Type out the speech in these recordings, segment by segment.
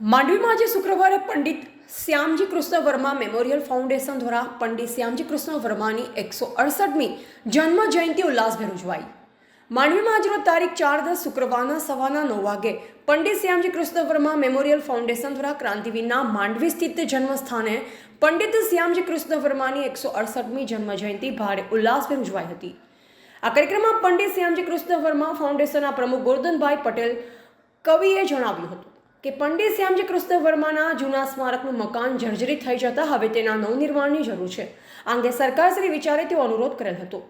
માંડવીમાં આજે શુક્રવારે પંડિત શ્યામજી કૃષ્ણ વર્મા મેમોરિયલ ફાઉન્ડેશન દ્વારા પંડિત શ્યામજી કૃષ્ણ વર્માની એકસો અડસઠમી જન્મ જયંતિ ઉલ્લાસભેર ઉજવાઈ. માંડવીમાં આજરોજ તારીખ ચાર દસ શુક્રવારના સવારના નવ વાગે પંડિત શ્યામજી કૃષ્ણ વર્મા મેમોરિયલ ફાઉન્ડેશન દ્વારા ક્રાંતિવીરના માંડવી સ્થિત જન્મસ્થાને પંડિત શ્યામજી કૃષ્ણ વર્માની એકસો અડસઠમી જન્મ જયંતિ ભારે ઉલ્લાસભેર ઉજવાઈ હતી. આ કાર્યક્રમમાં પંડિત શ્યામજી કૃષ્ણ વર્મા ફાઉન્ડેશનના પ્રમુખ ગોરધનભાઈ પટેલ કવિએ જણાવ્યું હતું. કે પંડિત શ્યામજી કૃષ્ણ વર્માના જૂના સ્મારકનું મકાન જર્જરિત થઈ જતા હવે તેના નવનિર્માણની જરૂર છે. આ અંગે સરકારશ્રી વિચારે તેવો અનુરોધ કરેલ હતો.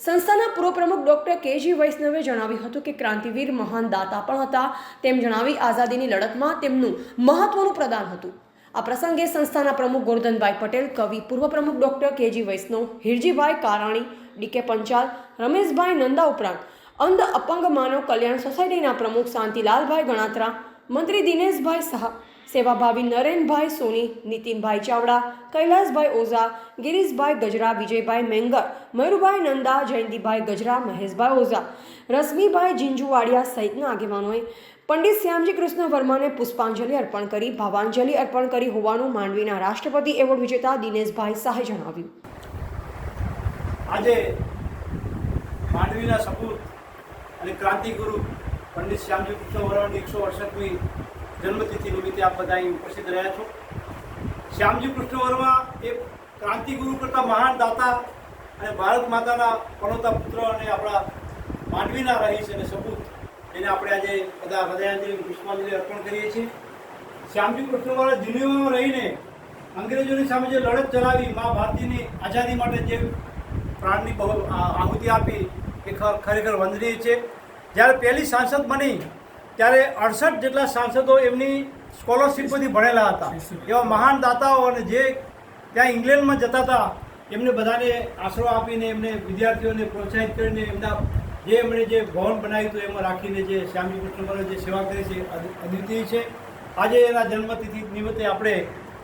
સંસ્થાના પૂર્વ પ્રમુખ ડૉક્ટર કેજી વૈષ્ણવે જણાવ્યું હતું કે ક્રાંતિવીર મહાન દાતા પણ હતા. તેમ જણાવી આઝાદીની લડતમાં તેમનું મહત્વનું પ્રદાન હતું. આ પ્રસંગે સંસ્થાના પ્રમુખ ગોરધનભાઈ પટેલ, કવિ પૂર્વ પ્રમુખ doctor KG Vaishnav, Hirjibhai Karani DK Panchal, Rameshbhai Nanda ઉપરાંત અંધ અપંગ માનવ કલ્યાણ સોસાયટીના પ્રમુખ શાંતિલાલભાઈ ગણાત્રા મંત્રી દિનેશભાઈ શાહ સેવાભાવી નરેનભાઈ સોની, નીતિનભાઈ ચાવડા, કૈલાસભાઈ ઓઝા, ગિરીશભાઈ ગજરા, વિજયભાઈ મેંગર, મયુરભાઈ નંદા, જયંતિભાઈ ગજરા, મહેશભાઈ ઓઝા, રશ્મિભાઈ જીંજુવાડિયા સહિતના આગેવાનોએ પંડિત શ્યામજી કૃષ્ણ વર્માને પુષ્પાંજલિ અર્પણ કરી, ભાવાંજલિ અર્પણ કરી હોવાનું માંડવીના રાષ્ટ્રપતિ એવોર્ડ વિજેતા દિનેશભાઈ શાહે જણાવ્યું. આજે માંડવીના સપૂત અને ક્રાંતિગુરુ પંડિત શ્યામજી કૃષ્ણ એકસો અડસઠમી જન્મતિથિ નિમિત્તે આપ બધા ઉપસ્થિત રહ્યા છો. શ્યામજી કૃષ્ણ વર્મા એ ક્રાંતિગુરુ કરતા મહાન દાતા અને ભારત માતાના પણોતા પુત્ર અને આપણા માંડવીના રહીશ અને સપૂત, એને આપણે આજે બધા હૃદયાંજલિ પુષ્પાંજલિ અર્પણ કરીએ છીએ. શ્યામજી કૃષ્ણવાળા વર્મા રહીને અંગ્રેજોની સામે જે લડત ચલાવી, મા ભારતીની આઝાદી માટે જે પ્રાણની બહુ આહુતિ આપી, એ ખરેખર વંદનીય છે. જ્યારે પહેલી સાંસદ બની, ત્યારે અડસઠ જેટલા સાંસદો એમની સ્કોલરશીપમાંથી ભણેલા હતા. એવા મહાન દાતાઓ અને જે ત્યાં ઇંગ્લેન્ડમાં જતા હતા, એમને બધાને આશરો આપીને એમને વિદ્યાર્થીઓને પ્રોત્સાહિત કરીને એમના જે એમણે જે ભવન બનાવ્યું હતું, એમાં રાખીને જે શ્યામજી કૃષ્ણ વર્માએ જે સેવા કરી છે અદ્વિતીય છે. આજે એના જન્મતિથિ નિમિત્તે આપણે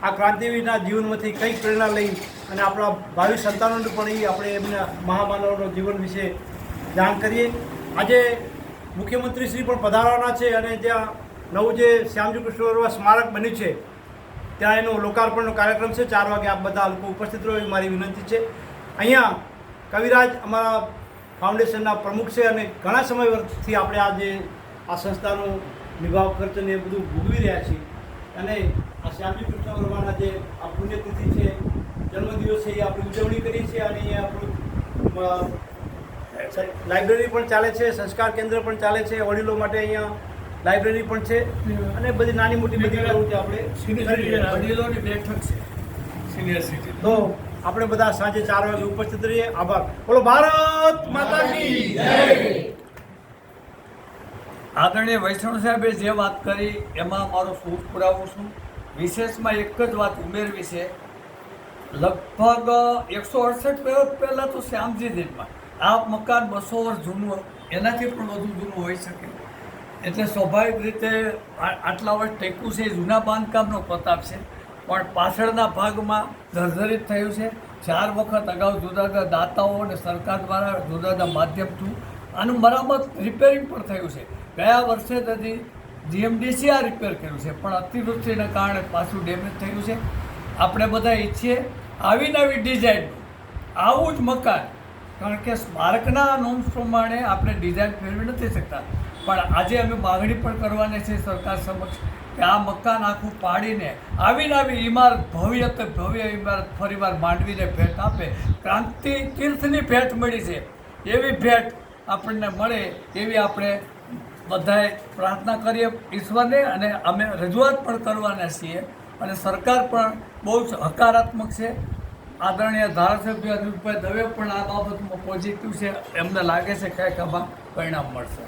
આ ક્રાંતિવીરના જીવનમાંથી કંઈક પ્રેરણા લઈ અને આપણા ભાવિ સંતાનોને પણ એ આપણે એમના મહામાનવનો જીવન વિશે જાણ કરીએ. આજે મુખ્યમંત્રી શ્રી પણ પધારવાના છે અને ત્યાં નવું જે શ્યામજી કૃષ્ણ સ્મારક બન્યું છે, ત્યાં એનો લોકાર્પણનો કાર્યક્રમ છે. ચાર વાગે આપ બધા લોકો ઉપસ્થિત રહો એવી મારી વિનંતી છે. અહીંયા કવિરાજ અમારા ફાઉન્ડેશનના પ્રમુખ છે અને ઘણા સમયથી આપણે આ જે આ સંસ્થાનો નિભાવ ખર્ચ ને એ બધું ભોગવી રહ્યા છીએ. અને આ શ્યામજી કૃષ્ણ વર્માના જે આ પુણ્યતિથિ છે, જન્મદિવસ છે, એ આપણે ઉજવણી કરીએ છીએ અને અહીંયા આપણું લાઇબ્રેરી પણ ચાલે છે સંસ્કાર કેન્દ્ર પણ ચાલે છે વડીલો માટે અહીંયા લાઇબ્રેરી પણ છે અને બધી નાની મોટી બધી આપણે. વડીલોની બેઠક છે સિનિયર સિટીઝન તો આપણે બધા સાંજે ચાર વાગે ઉપસ્થિત રહીએ. આભાર. બોલો ભારત માતાજી આદરણીય વૈષ્ણવ સાહેબે જે વાત કરી એમાં મારો સૂર પુરાવું છું. વિશેષમાં એક જ વાત ઉમેરવી છે. લગભગ એકસો અડસઠ વર્ષ પહેલાં તો શ્યામજી દેશમાં આ મકાન બસો વર્ષ જૂનું એનાથી પણ વધુ જૂનું હોઈ શકે. એટલે સ્વાભાવિક રીતે આટલા વર્ષ ટેકું છે એ જૂના બાંધકામનો પ્રતાપ છે. પણ પાછળના ભાગમાં જર્જરિત થયું છે. ચાર વખત અગાઉ જુદા જુદા દાતાઓ અને સરકાર દ્વારા જુદા જુદા માધ્યમથી આનું મરામત રિપેરિંગ પણ થયું છે. ગયા વર્ષે તેથી જીએમડીસી આ રિપેર કર્યું છે. પણ અતિવૃષ્ટિના કારણે પાછું ડેમેજ થયું છે. આપણે બધા ઈચ્છીએ આવી નવી ડિઝાઇન આવું જ મકાન કારણ કે સ્મારકના નોમ્સ પ્રમાણે આપણે ડિઝાઇન ફેરવી નથી શકતા. પણ આજે અમે માગણી પણ કરવાની છે સરકાર સમક્ષ કે આ મકાન આખું પાડીને આવીને આવી ઇમારત ભવ્ય તે ભવ્ય ઇમારત ફરીવાર માંડવીને ભેટ આપે. ક્રાંતિ તીર્થની ભેટ મળી છે. એવી ભેટ આપણને મળે એવી આપણે બધાએ પ્રાર્થના કરીએ ઈશ્વરને અને અમે રજૂઆત પણ કરવાના છીએ. અને સરકાર પણ બહુ જ હકારાત્મક છે. આદરણીય ધારાસભ્ય અનિલભાઈ દવે પણ આ બાબતમાં પોઝિટિવ છે. એમને લાગે છે કંઈક આમાં પરિણામ મળશે.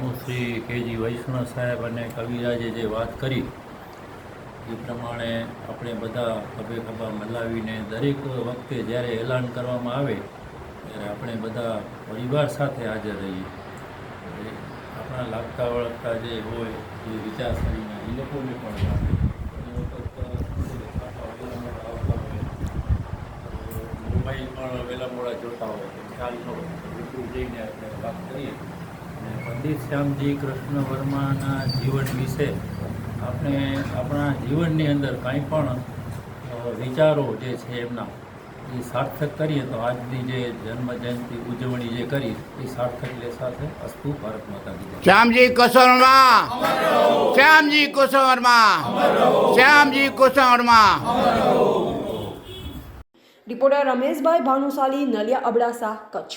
હું શ્રી કેજી વૈષ્ણવ સાહેબ અને કવિરાજે જે વાત કરી, એ પ્રમાણે આપણે બધા ખભે ખભા મલાવીને દરેક વખતે જ્યારે એલાન કરવામાં આવે, ત્યારે આપણે બધા પરિવાર સાથે હાજર રહીએ. આપણા લાગતા વળગતા જે હોય જે વિચારસરણીના, એ લોકોને પણ લાગે આવતા હોય. મોબાઈલ પણ વહેલા મોડા જોતા હોય, તો ખ્યાલ જઈને આપણે વાત કરીએ. અને પંડિત શ્યામજી કૃષ્ણ વર્માના જીવન વિશે આપણે આપણા જીવનની અંદર કાંઈ પણ વિચારો જે છે એમના એ સાર્થક કરીએ તો આજની જે જન્મ જયંતિ ઉજવણી જે કરી એ સાર્થક લેસાશે અસ્તુ ભારત માતા જય. શ્યામજી કુશવર્મા શ્યામજી કુશવર્મા શ્યામજી કુશવર્મા રિપોર્ટર રમેશભાઈ ભાનુશાલી નલિયા અબડાસા કચ્છ.